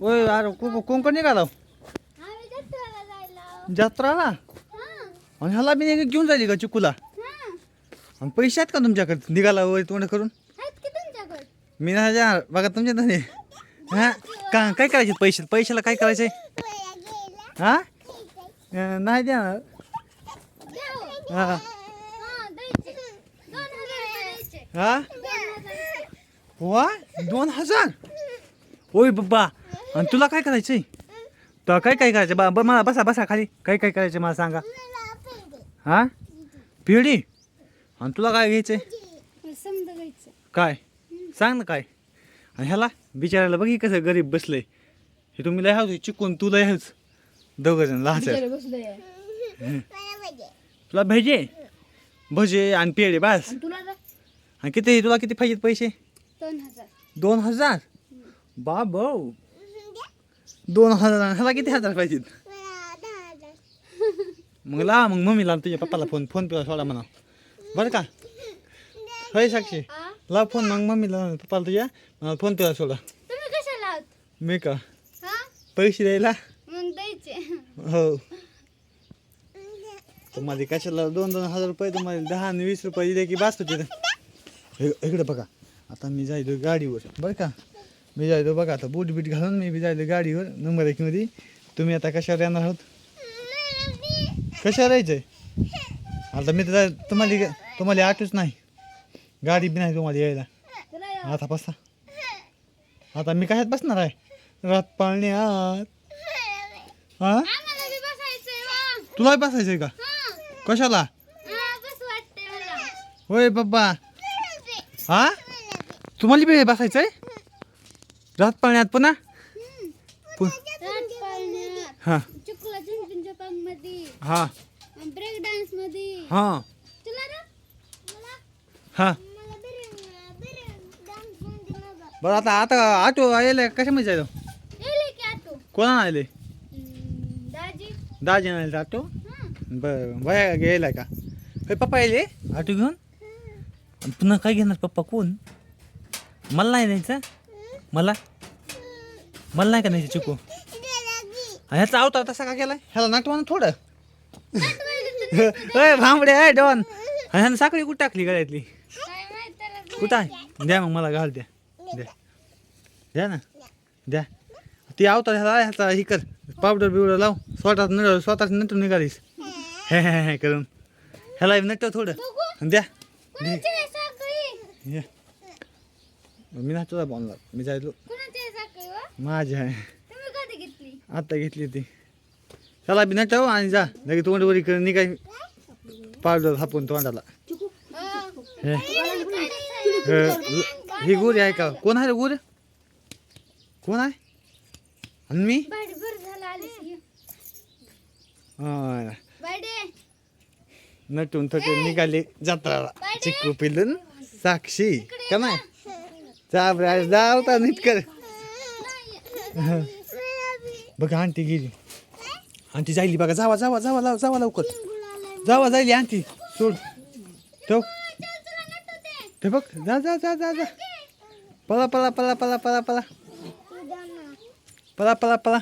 होय अरे कोण कोणकोण निघाला हो. जत्राला आणि ह्याला मी घेऊन जायली का चिकूला? आणि पैसे आहेत का तुमच्याकडे? निघाला वय तोंड करून? मी ना जा बघा तुमच्या नाही हां? का काय करायचे पैसे? पैशाला काय करायचे? हां? नाही देणार. हां. हां वा दोन हजार? ओय बाबा आणि तुला काय करायचंय? तुला काय काय करायचं? बा मला बसा बसा खाली. काय काय करायचं मला सांगा. हा? पिढी? आणि तुला काय घ्यायचंय? काय? सांग ना काय. आणि ह्याला बिचारायला बघ कसं गरीब बसलंय. हे तुम्ही लय हाऊस चिकून तू लय हाऊस दोघं जण लहान बसलोय. तुला भजे? भजे आणि पेढे बस. तुला आणि किती तुला किती पाहिजेत पैसे? दोन हजार. दोन हजार? बाबो दोन हजार ह्याला किती हजार पाहिजेत? मग लावा मग मम्मीला तुझ्या पप्पाला फोन फोन पे सोडा म्हणा. बरं का? होय साक्षी? लाव फोन मग मम्मीला पप्पाला तुझ्या मला फोन पे सोडा. मी का? पैसे द्यायला? हो. तुम्हाला कशाला दोन दोन हजार रुपये तुम्हाला दहा आणि वीस रुपये दिले की बास होते इकडे बघा. आता मी जायलो गाडीवर. बरं का? मी जायलो बघा आता बूट बीट घालून मी बी जायलो गाडीवर. नंबर एकमध्ये तुम्ही आता कशावर येणार आहोत? कशावर यायचंय? आता मी तर तुम्हाला तुम्हाला आठवच नाही. गाडी बी नाही तुम्हाला यायला. आता बसा. आता मी कशात बसणार आहे? रात पाळण्यात. हा? तुला बसायचंय का? कशाला? होय बाबा. हा? तुम्हाला बी बसायचंय? रात पाळण्यात पुन्हा? पु- राजपाळण्यात हा. चिखला चिंचिंच्या मध्ये हा. ब्रेक डान्समध्ये. हा. तुला ना मला हा. मला ब्रेक ब्रेक डान्समध्ये नव्हता बरं आता आता आटो यायला कशामध्ये जायचं येले की आटो. कोणा आले दाजी. दाजी आले आटो? हा. बरं वया गेलाय का? होय पप्पा यायले आटो घेऊन? आणि पुन्हा काय घेणार? पप्पा कोण? मला नाही न्यायचं मला? मला नाही का न्यायचं चिकू? ह्याचा अवतार तसा का केलाय? ह्याला नाटवा ना थोडं. अय भांबडे अय डॉन. ह्यानं साखळी कुठं टाकली गळ्यातली? कुठं आहे? द्या मग मला घाल द्या. द्या. द्या ना. द्या. ती अवतार ह्याला ह्याचा ही कर. पावडर बिवडर लाव. स्वतः न स्वतःच नंतर निघालीस. हे हे हे करून. ह्याला नटव थोडं. द्या. आहे हे. मी नाही तुला बोलणार मी जायलो कुणाची आहे साखळी वा माझी आहे. तुम्ही कधी घेतली? आता घेतली ती. त्याला बी नटव आणि जा. लगे तोंडवरी कर निघाय पावडर हापून तोंडाला. हे. हे, गोरी आहे का? कोण आहे रे गोर? कोण आहे? आणि मी? नटून थोटे निघाले जत्राला. चिक्कू पिलून साक्षी. का नाही? जा. जावता नीट कर. बघा आंटी गेली. आंटी जायली बघा जावा जावा जावा लाव जावा लवकर. जावा जायली आंटी सोड. ठेव. ते बघ जा जा जा जा जा. पला पला पला पला पला पला पला पला पळा.